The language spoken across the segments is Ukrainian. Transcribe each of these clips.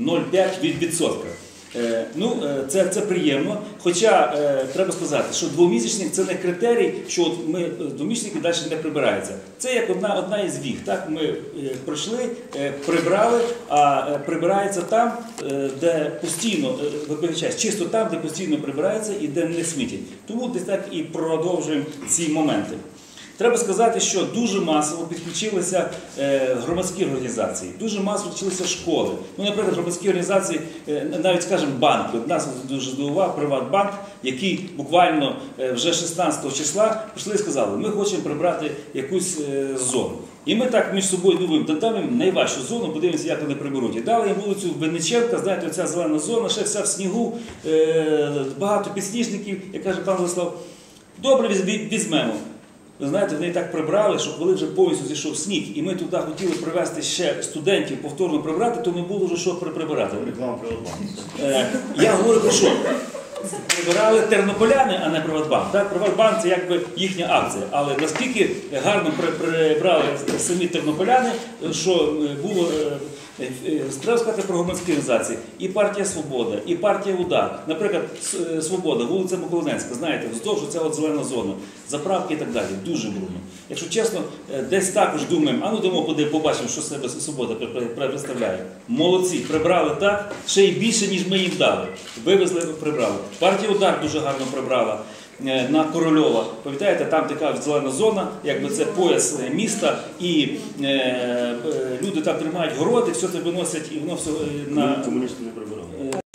0,5 від відсотка. Е, Ну, е, це, це приємно. Хоча е, треба сказати, що двомісячник це не критерій, що от ми двомісячники далі не прибираються. Це як одна, одна із віг. Так? Ми пройшли, прибрали, а прибирається там, де постійно, вибачаюсь, чисто там, де постійно прибирається і де не смітять. Тому десь так і продовжуємо ці моменти. Треба сказати, що дуже масово підключилися е, громадські організації, дуже масово підключилися школи. Ну, наприклад, громадські організації, е, навіть скажімо, банки. От нас дуже здивував Приватбанк, який буквально е, вже 16 числа прийшли і сказали, ми хочемо прибрати якусь зону. І ми так між собою думаємо, да дамо їм найважчу зону, подивимося, як вони приберуть. І дали їм вулицю Винниченка, знаєте, оця зелена зона, ще вся в снігу, багато підсніжників, як каже пан Владислав. Добре, візьмемо. Ви знаєте, вони так прибрали, що коли вже повністю зійшов сніг, і ми туди хотіли привезти ще студентів повторно прибрати, то не було вже що при- прибирати. Е, Я говорю про що? Прибирали тернополяни, а не Приватбанк. Так, Приватбанк це якби їхня акція. Але наскільки гарно прибрали самі тернополяни, що е, було. е, е, Треба сказати про громадські організації. І партія Свобода, і партія Удар. Наприклад, Свобода, вулиця Миколинецька, знаєте, вздовж ця от зелена зона, заправки і так далі. Дуже брудно. Якщо чесно, десь також думаємо, а ну дамо побачимо, що себе Свобода пре- пре- представляє. Молодці, прибрали так, ще й більше, ніж ми їм дали. Вивезли, прибрали. Партія Удар дуже гарно прибрала. е, На Корольова, пам'ятаєте, там така зелена зона, якби це пояс е, міста, і е, е, люди там тримають городи, все це виносять і воно все на Комуністи не прибирали.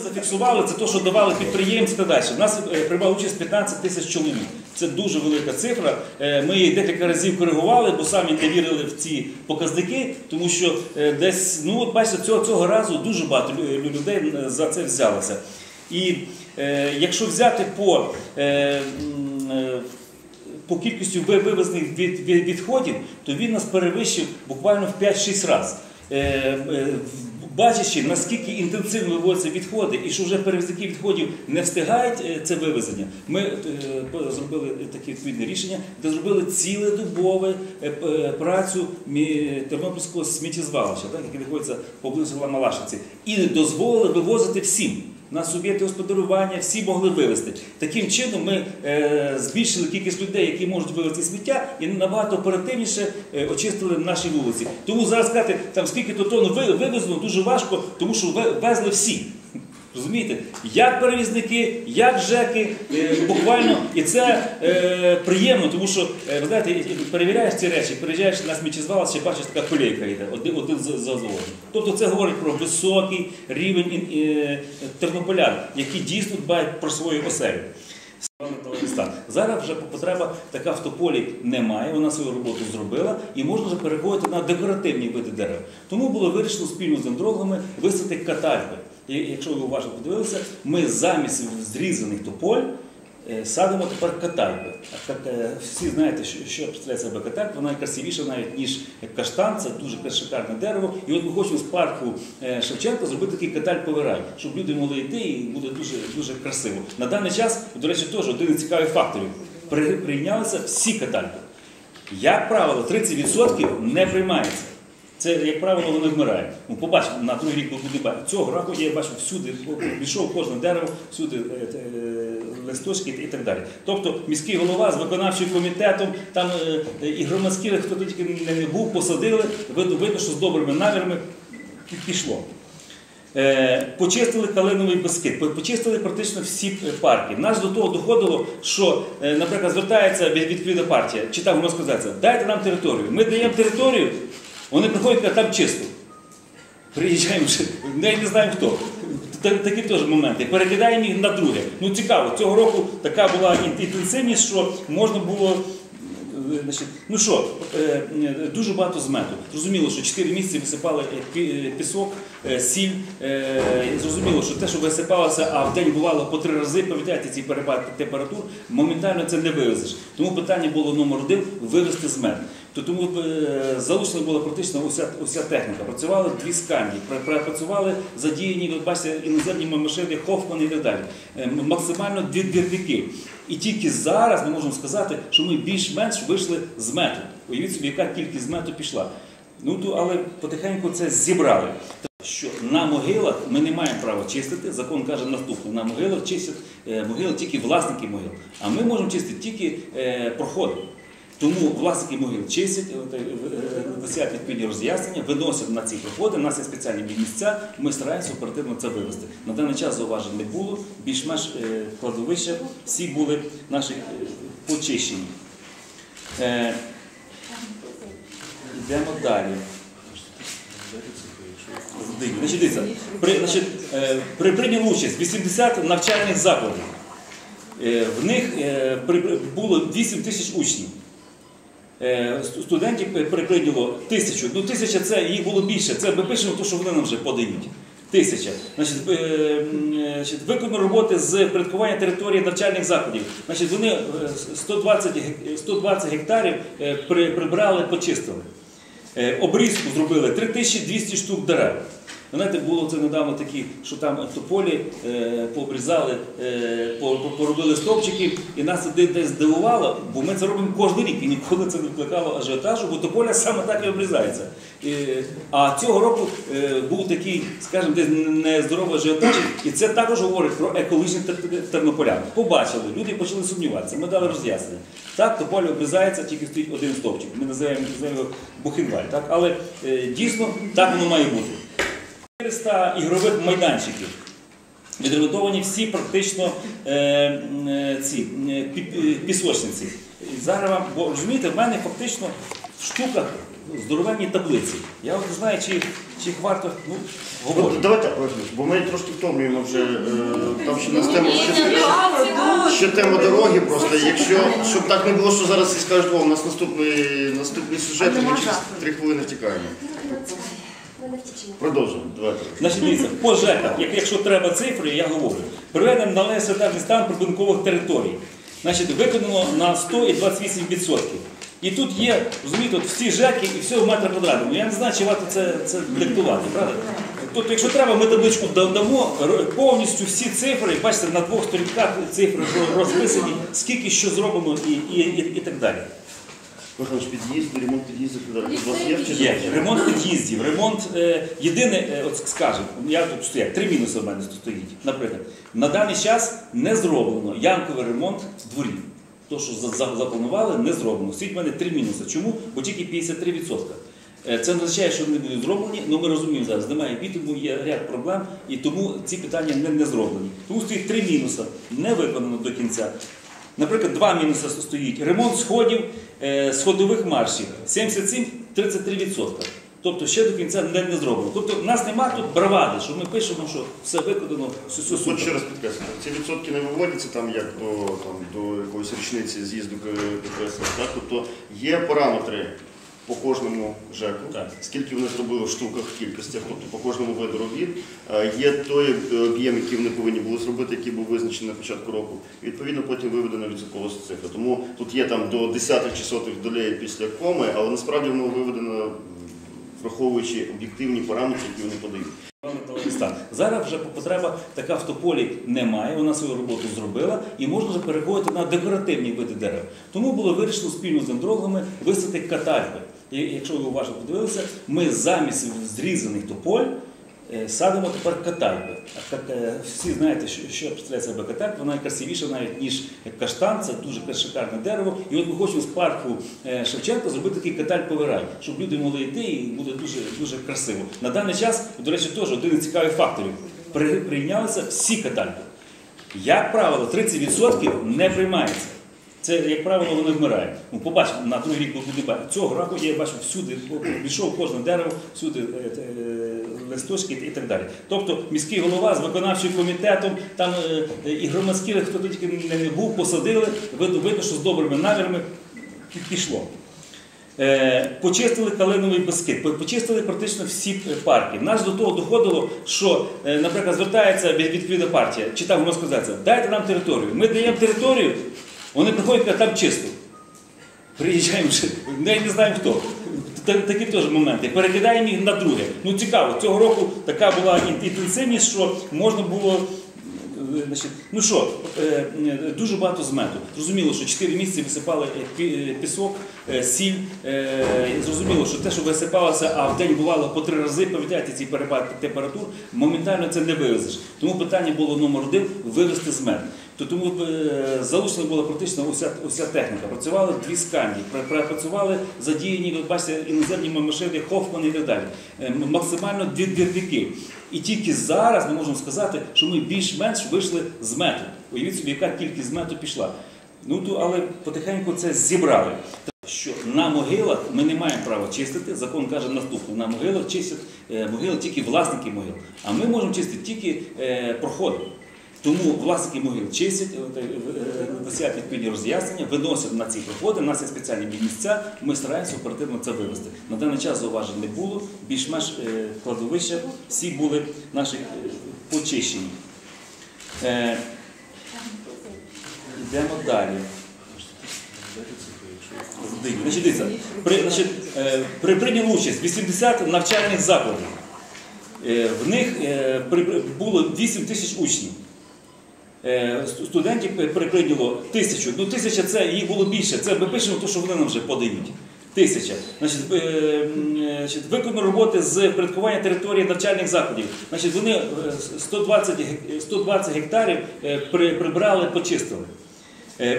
Зафіксували це те, що давали підприємці та далі. У нас приймало участь 15 тисяч чоловік. Це дуже велика цифра. Ми її декілька разів коригували, бо самі не вірили в ці показники, тому що десь, ну от бачите, цього, цього разу дуже багато лю- лю- людей за це взялося. І якщо взяти по, е, е, по кількістю ви- вивезених від, від- відходів, то він нас перевищив буквально в 5-6 разів. Е, е, Бачачи, наскільки інтенсивно вивозяться відходи, і що вже перевізники відходів не встигають е, це вивезення, ми е, зробили таке відповідне рішення, де зробили е, е, працю Тернопільського сміттєзвалища, так, яке знаходиться поблизу села Малашиці, і дозволили вивозити всім. На суб'єкти господарювання всі могли вивезти. Таким чином ми е, збільшили кількість людей, які можуть вивезти сміття, і набагато оперативніше е, очистили наші вулиці. Тому зараз сказати, там скільки то тонн ви- вивезено, дуже важко, тому що ве- везли всі. Розумієте? Як перевізники, як ЖЕКи, е, буквально, і це е, приємно, тому що е, ви знаєте, перевіряєш ці речі, приїжджаєш на сміттєзвалище, бачиш, така колейка йде, один, один за, за одним. Тобто це говорить про високий рівень е, тернополян, які дійсно дбають про свою оселю. Зараз вже потреба така в тополі немає, вона свою роботу зробила і можна вже переходити на декоративні види дерев. Тому було вирішено спільно з дендрологами висадити катальпи. І якщо ви уважно подивилися, ми замість зрізаних тополь е, садимо тепер катальпи. А е, всі знаєте, що, представляє себе катальп, вона красивіша навіть ніж каштан, це дуже шикарне дерево. І от ми хочемо з парку е, Шевченка зробити такий катальповий рай, щоб люди могли йти і буде дуже, дуже красиво. На даний час, до речі, теж один із цікавих факторів. Прийнялися всі катальпи. Як правило, 30% не приймається. Це, як правило, вони вмирають. Ну, побачимо, на другий рік буде бачити. Цього року я бачу всюди, пішов кожне дерево, всюди е, е, листочки і так далі. Тобто міський голова з виконавчим комітетом, там е, і громадські, хто тільки не, був, посадили, видно, видно, що з добрими намірами пішло. Почистили калиновий по- почистили практично всі парки. Нас до того доходило, що, наприклад, звертається від- відповідна партія, чи там організація, дайте нам територію. Ми даємо територію, вони приходять, кажуть, там чисто. Приїжджаємо, я не знаю хто. Такі теж моменти. Перекидаємо їх на друге. Ну цікаво, цього року така була інтенсивність, що можна було. е, Значить, ну що, е, е, дуже багато змету. Зрозуміло, що 4 місяці висипали пі- пісок, сіль. Зрозуміло, що те, що висипалося, а в день бувало по три рази, пам'ятаєте, ці перепад температур, моментально це не вивезеш. Тому питання було номер один вивезти змет. То тому е, залучена була практично уся, уся техніка. Працювали дві пра- працювали задіяні, ви бачите, іноземні машини, Хофман і так далі. Е, Максимально дві двірники. І тільки зараз ми можемо сказати, що ми більш-менш вийшли з мету. Уявіть собі, яка кількість мету пішла. Ну то але потихеньку це зібрали. що на могилах ми не маємо права чистити. Закон каже наступне: на могилах чистять е, могили тільки власники могил. А ми можемо чистити тільки проходи. Тому власники могил чистять, е, е, е, висять відповідні роз'яснення, виносять на ці проходи, у нас є спеціальні місця, ми стараємося оперативно це вивести. На даний час зауважень не було, більш-менш е, кладовища всі були наші почищені. Йдемо далі. Значить, дивіться, при, значить, при прийняли участь 80 навчальних закладів. В них було 8 тисяч учнів. Е, сту- Студентів при- при- тисячу. Ну, тисяча це їх було більше. Це ми пишемо те, що вони нам вже подають. Тисяча. Значить, е, е, виконано роботи з порядкування території навчальних закладів. Значить, вони е, 120, 120 гектарів прибрали, почистили. Обрізку зробили 3200 штук дерев. Знаєте, було це недавно такі, що там тополі е, пообрізали, е, по- по- поробили стовпчики, і нас це десь здивувало, бо ми це робимо кожен рік і ніколи це не викликало ажіотажу, бо тополя саме так і обрізається. І, а цього року е, був такий, скажімо, десь нездоровий ажіотаж, і це також говорить про екологічних тер- тернополян. Побачили, люди почали сумніватися. Ми дали роз'яснення. Так, тополя обрізається, тільки стоїть один стовпчик. Ми називаємо, його бухенваль. Так? Але е, дійсно так воно має бути. 400 ігрових майданчиків. Відремонтовані всі практично е, е, ці е, пі- пісочниці. Зараз вам, бо розумієте, в мене фактично в штуках здоровенні таблиці. Я от не знаю, чи, чи їх варто ну, говорити. От, давай бо ми трошки втомлюємо вже. е, Там ще нас тема ще, ще тема дороги. Просто якщо щоб так не було, що зараз всі скажуть, о, у нас наступний наступний сюжет, і ми через три хвилини втікаємо. Продовжуємо. Давайте. Значить, дивіться, по ЖЕКах, як- якщо треба цифри, я говорю. Приведено належний санітарний стан прибудинкових територій. Значить, виконано на 100 і 28%. І тут є, розумієте, от всі ЖЕКи і все в метр квадратному. Я не знаю, чи варто це, це диктувати, правда? Тобто, якщо треба, ми табличку да- дамо повністю всі цифри, бачите, на двох сторінках цифри розписані, скільки що зроблено і, і, і, і так далі. Михайлович, під'їзд, ремонт під'їзду. У вас є чи Є ремонт під'їздів, ремонт е, єдине, е, от скажемо, я тут стою, три мінуси в мене тут стоїть. Наприклад, на даний час не зроблено ямковий ремонт дворів. То, що за- за- запланували, не зроблено. Стоїть в мене три мінуси. Чому? Бо тільки 53%. Е, Це не означає, що вони будуть зроблені, але ми розуміємо зараз, немає бітуму, є ряд проблем, і тому ці питання не, не зроблені. Тому стоїть три мінуси, не виконано до кінця. Наприклад, два мінуси стоїть. Ремонт сходів, е, сходових маршів 77-33%. Тобто ще до кінця не, не зроблено. Тобто в нас немає тут бравади, що ми пишемо, що все викладено, все, все От ще раз підкреслюю, ці відсотки не виводяться там як до, там, до якоїсь річниці з'їзду підкреслення. Тобто є параметри по кожному ЖЕКу, Так. скільки вони зробили в штуках, в кількостях, тобто по кожному виду робіт. Е, Є той е, об'єм, який вони повинні були зробити, який був визначений на початку року. І, відповідно, потім виведена відсоткова цифра. Тому тут є там до десятих чи сотих долей після коми, але насправді воно виведено враховуючи об'єктивні параметри, які вони подають. Зараз вже потреба така в тополі немає, вона свою роботу зробила і можна вже переходити на декоративні види дерев. Тому було вирішено спільно з дендрологами висадити катальпи. І якщо ви уважно подивилися, ми замість зрізаних тополь е, садимо тепер катальпи. А ка- е, Всі знаєте, що, представляє себе катальп, вона красивіша навіть ніж каштан, це дуже шикарне дерево. І от ми хочемо з парку е, Шевченка зробити такий катальповий рай, щоб люди могли йти і буде дуже, дуже красиво. На даний час, до речі, теж один із цікавих факторів. Прийнялися всі катальпи. Як правило, 30% не приймається. Це, як правило, вони вмирають. Ну, побачимо, на другий рік буде. Цього року я бачу всюди, пішов кожне дерево, всюди е, е, листочки і так далі. Тобто міський голова з виконавчим комітетом, там е, і громадські, хто тільки не- був, посадили, видно, що з добрими намірами пі- пішло. Почистили калиновий безкид, почистили практично всі парки. Нас до того доходило, що, наприклад, звертається від- відповідна партія, чи там громадська організація, дайте нам територію. Ми даємо територію, вони приходять, кажуть, там чисто. Приїжджаємо, вже, я не знаємо хто. Такі теж моменти. Перекидаємо їх на друге. Ну цікаво, цього року така була інтенсивність, що можна було значить, ну що, е, е, дуже багато змету. Зрозуміло, що 4 місяці висипали е, пі- е, пісок, е, сіль. Е, Зрозуміло, що те, що висипалося, а в день бувало по три рази, пам'ятаєте, ці перепад температур, моментально це не вивезеш. Тому питання було номер один вивезти змет. То тому е, залучена була практично уся, уся техніка. Працювали дві пра- працювали задіяні, ви бачите, іноземні машини, Хофман і так далі. Е, Максимально дві двірники. І тільки зараз ми можемо сказати, що ми більш-менш вийшли з мету. Уявіть собі, яка кількість з мету пішла. Ну то, але потихеньку це зібрали. Що на могилах ми не маємо права чистити. Закон каже наступне: на могилах чистять е, могили тільки власники могил. А ми можемо чистити тільки проходи. Тому власники могил чистять, е, е, висять відповідні роз'яснення, виносять на ці проходи, у нас є спеціальні місця, ми стараємося оперативно це вивести. На даний час зауважень не було, більш-менш е, кладовища всі були наші почищені. Йдемо далі. Значить, дивіться, при, значить, при прийняли участь 80 навчальних закладів. В них було 8 тисяч учнів. Е, сту- Студентів е, при- тисячу. Ну, тисяча це їх було більше. Це ми пишемо те, що вони нам вже подають. Тисяча. Значить, е, е, виконано роботи з порядкування території навчальних закладів. Значить, вони е, 120, 120 гектарів прибрали, почистили.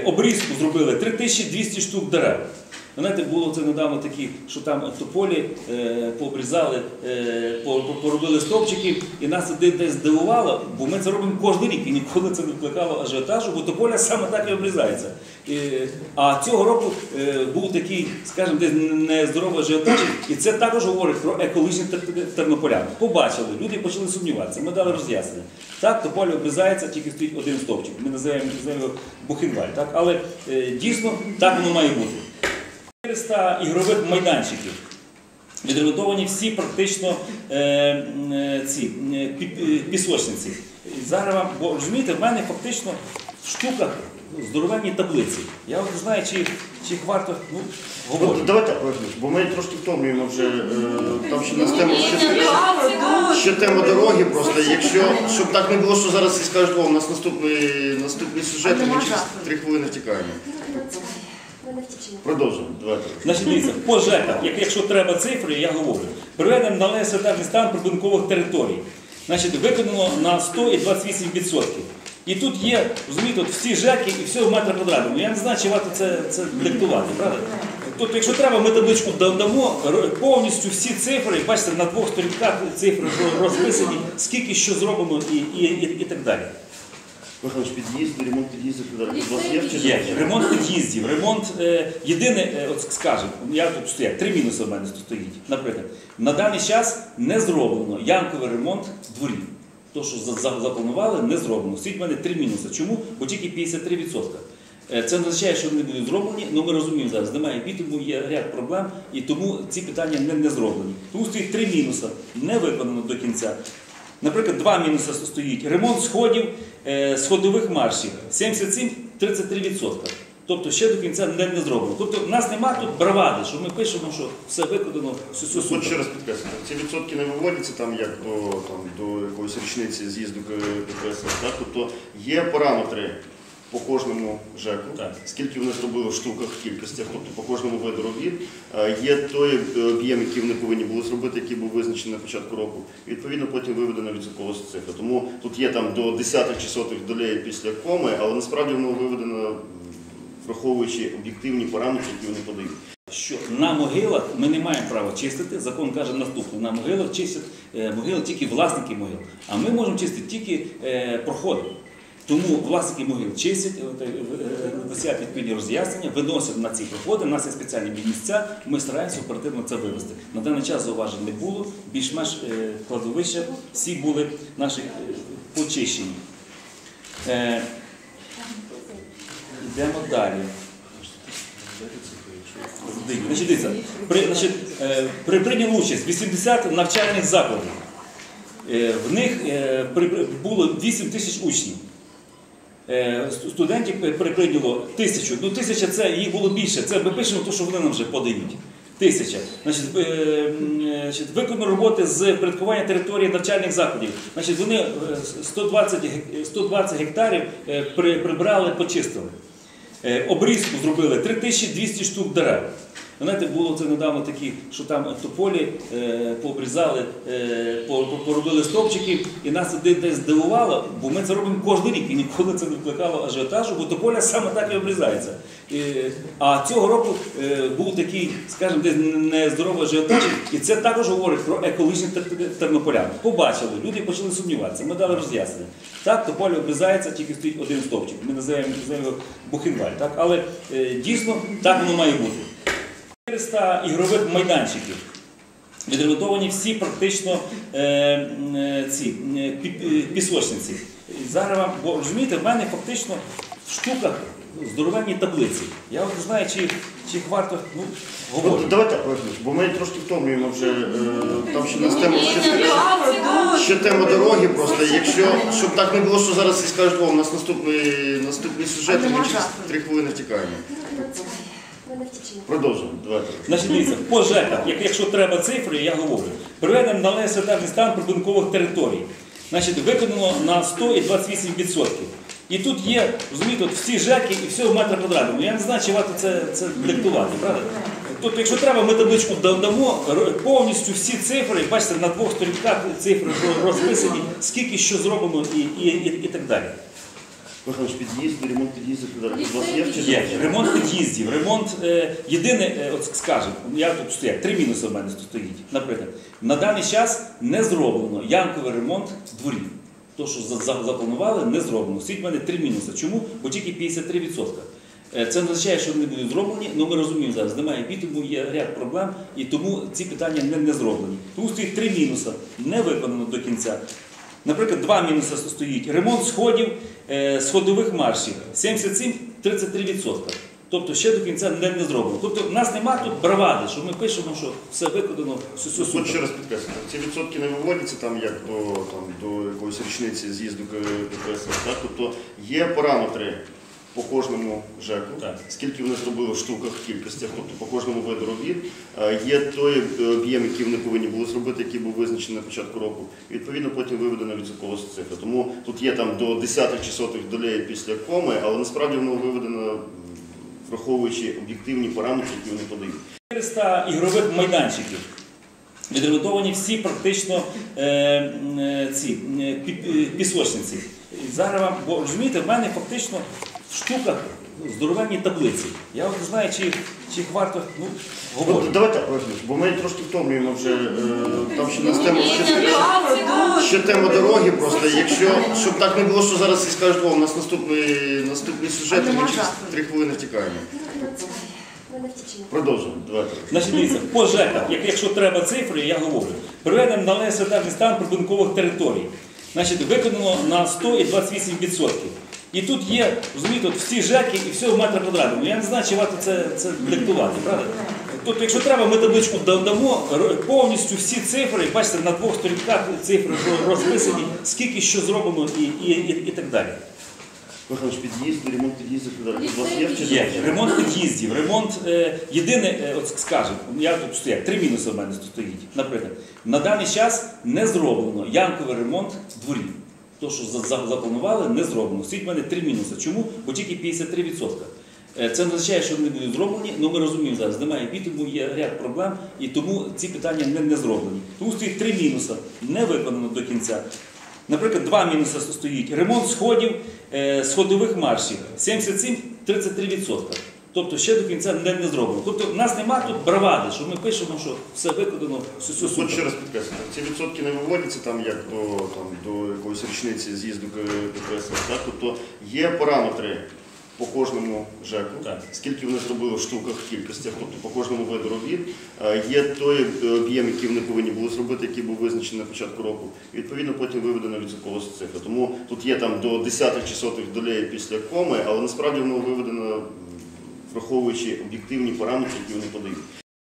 Обрізку зробили 3200 штук дерев. Ви Знаєте, було це недавно такі, що там тополі е, пообрізали, е, по- по- поробили стовпчики, і нас це десь здивувало, бо ми це робимо кожен рік і ніколи це не викликало ажіотажу, бо тополя саме так і обрізається. А цього року е, був такий, скажімо, десь нездоровий ажіотаж, і це також говорить про екологічні тер- тернополян. Побачили, люди почали сумніватися. Ми дали роз'яснення. Так, тополя обрізається, тільки стоїть один стовпчик. Ми називаємо, його Бухенваль. Але дійсно так воно має бути. 400 ігрових майданчиків. Відремонтовані всі практично е, е, ці е, пі- пісочниці. Зараз вам, бо розумієте, в мене фактично в штуках здоровенні таблиці. Я не знаю, чи, чи їх варто ну, говорити. давай так, бо ми трошки втомлюємо вже. е, Там ще нас тема ще, ще тема дороги. Просто якщо щоб так не було, що зараз всі скажуть, о, у нас наступний наступний сюжет, і ми через три хвилини втікаємо. Продовжуємо. Давайте. Значить, дивіться, по ЖЕКах, як- якщо треба цифри, я говорю. Приведено належний санітарний стан прибудинкових територій. Значить, виконано на 100 і 28%. І тут є, розумієте, от всі ЖЕКи і все в метр квадратному. Я не знаю, чи варто це, це диктувати, правда? Тобто, якщо треба, ми табличку да- дамо повністю всі цифри, бачите, на двох сторінках цифри розписані, скільки що зробимо і, і, і, і так далі. Михайлович, під'їзд, ремонт під'їздів, у вас є чи Є ремонт під'їздів, ремонт е, єдине, е, от скажемо, я тут стоять, три мінуси в мене тут стоїть. Наприклад, на даний час не зроблено ямковий ремонт дворів. То, що за- за- запланували, не зроблено. Стоїть в мене три мінуси. Чому? Бо тільки 53%. Е, Це не означає, що вони будуть зроблені, але ми розуміємо зараз, немає бітуму, є ряд проблем, і тому ці питання не, не зроблені. Тому стоїть три мінуси, не виконано до кінця. Наприклад, два мінуси стоїть. Ремонт сходів, е, сходових маршів 77-33%. Тобто ще до кінця не, не зроблено. Тобто в нас нема тут бравади, що ми пишемо, що все виконано, все, все супер. ще раз підкреслюю, ці відсотки не виводяться там як до, там, до якоїсь річниці з'їзду підкреслення. Тобто є параметри по кожному ЖЕКу, Так. скільки вони зробили в штуках, в кількостях, тобто по кожному виду робіт. Е, Є той е, об'єм, який вони повинні були зробити, який був визначений на початку року. І відповідно потім виведена відсоткова цифра. Тому тут є там до десятих чи сотих долей після коми, але насправді воно виведено враховуючи об'єктивні параметри, які вони подають. що на могилах ми не маємо права чистити. Закон каже наступне: на могилах чистять е, могили тільки власники могил. А ми можемо чистити тільки е, проходи. Тому власники могил чистять, е, е, е, висять відповідні роз'яснення, виносять на ці проходи. У нас є спеціальні місця. Ми стараємося оперативно це вивести. На даний час зауважень не було. Більш-менш е, кладовища всі були наші е, почищені. Е, Йдемо далі. Значить, дивіться, при, значить, е, при прийняли участь 80 навчальних закладів. Е, В них е, було 8 тисяч учнів. Е, сту- Студентів при- при- тисячу. Ну, тисяча це їх було більше. Це ми пишемо те, що вони нам вже подають. Тисяча. Значить, е, е, виконано роботи з порядкування території навчальних закладів. Значить, вони е, 120, 120 гектарів е, прибрали, почистили. Е, Обрізку зробили 3200 штук дерев. Ви Знаєте, було це недавно такі, що там тополі е, пообрізали, е, по- по- поробили стовпчики, і нас це десь здивувало, бо ми це робимо кожен рік і ніколи це не викликало ажіотажу, бо тополя саме так і обрізається. І, а цього року е, був такий, скажімо, десь нездоровий ажіотаж, і це також говорить про екологічних тер- тернополян. Побачили, люди почали сумніватися. Ми дали роз'яснення. Так, тополя обрізається, тільки стоїть один стовпчик. Ми називаємо його Бухенваль. Так? Але е, дійсно так воно має бути. 400 ігрових майданчиків. Відремонтовані всі практично е, е, ці е, пі- е, пісочниці. Зараз вам, бо розумієте, в мене фактично в штуках здоровенні таблиці. Я от не знаю, чи, чи їх варто ну, Ну, говорити. давайте так, Олег бо ми трошки втомлюємо вже. е, Там ще нас тема ще, ще тема дороги. Просто якщо щоб так не було, що зараз всі скажуть, о, у нас наступний наступний сюжет, і ми через три хвилини втікаємо. Продовжуємо. Давайте. Значить, дивіться, по ЖЕКах, як- якщо треба цифри, я говорю. Приведемо належний санітарний стан прибудинкових територій. Значить, виконано на 100 і 28%. І тут є, розумієте, от всі ЖЕКи і все в метрах квадратному. Я не знаю, чи варто це, це диктувати, правда? Тобто, якщо треба, ми табличку дамо повністю всі цифри, бачите, на двох сторінках цифри розписані, скільки що зробимо і, і, і, і так далі. Михайлович, під'їзд, ремонт під'їздів, у вас є в чи Є ремонт під'їздів, ремонт е, єдине, е, от скажемо, я тут стоять, три мінуси в мене тут стоїть. Наприклад, на даний час не зроблено янковий ремонт дворів. То, що за- за- запланували, не зроблено. Стоїть в мене три мінуси. Чому? Бо тільки 53%. Е, Це не означає, що вони будуть зроблені, але ми розуміємо зараз, немає бітуму, є ряд проблем, і тому ці питання не, не зроблені. Тому стоїть три мінуси, не виконано до кінця. Наприклад, два мінуси стоїть. Ремонт сходів, е, сходових маршів 77-33%. Тобто ще до кінця не, не зроблено. Тобто в нас немає тут бравади, що ми пишемо, що все виконано, все, все От супер. ще раз підкреслюю, ці відсотки не виводяться там як до, там, до якоїсь річниці з'їзду КПСС. Тобто є параметри по кожному ЖЕКу, Так. скільки вони зробили в штуках, кількостях, тобто по кожному виду робіт. Е, Є той е, об'єм, який вони повинні були зробити, який був визначений на початку року. І відповідно потім виведено відсоткова цифра. Тому тут є там до десятих чи сотих долей після коми, але насправді воно виведено враховуючи об'єктивні параметри, які вони подають. 400 ігрових майданчиків. Відремонтовані всі практично е, ці пі- пісочниці. Зараз вам, бо розумієте, в мене фактично в штуках здоровенні таблиці. Я от не знаю, чи, чи їх варто ну, говорити. давайте так, бо ми трошки втомлюємо вже. е, Там ще нас тема ще, ще тема дороги. Просто якщо щоб так не було, що зараз всі скажуть, о, у нас наступний наступний сюжет, і ми через три хвилини втікаємо. Продовжуємо. Давайте. Значить, дивіться, по ЖЕКах, як- якщо треба цифри, я говорю. Приведемо належний санітарний стан прибудинкових територій. Значить, виконано на 100 і 28%. І тут є, розумієте, от всі ЖЕКи і все в метрах квадратному. Я не знаю, чи варто це, це диктувати, правда? Тобто, якщо треба, ми табличку да- дамо повністю всі цифри, бачите, на двох сторінках цифри розписані, скільки що зробимо і, і, і, і так далі. Михайлович, під'їзд, ремонт під'їздів, у вас є чи Є ремонт під'їздів, ремонт е, єдине, е, от скажемо, я тут стоять, три мінуси в мене стоїть. Наприклад, на даний час не зроблено янковий ремонт дворів. То, що за- за- запланували, не зроблено. Стоїть в мене три мінуси. Чому? Бо тільки 53%. Е, Це не означає, що вони будуть зроблені, але ми розуміємо зараз, немає бітуму, є ряд проблем, і тому ці питання не, не зроблені. Тому стоїть три мінуси, не виконано до кінця. Наприклад, два мінуси стоїть. Ремонт сходів, е, сходових маршів 77-33%. Тобто ще до кінця не, не зроблено. Тобто в нас немає тут бравади, що ми пишемо, що все виконано, все, все От ще раз підкреслюю, ці відсотки не виводяться там як до, там, до якоїсь річниці з'їзду КПС, так? Тобто є параметри по кожному ЖЕКу, Так. скільки вони зробили в штуках, в кількостях, тобто по кожному виду робіт. Е, Є той е, об'єм, який вони повинні були зробити, який був визначений на початку року. І відповідно потім виведено відсоткова цифра. Тому тут є там до десятих чи сотих долей після коми, але насправді воно виведено враховуючи об'єктивні параметри, які вони подають.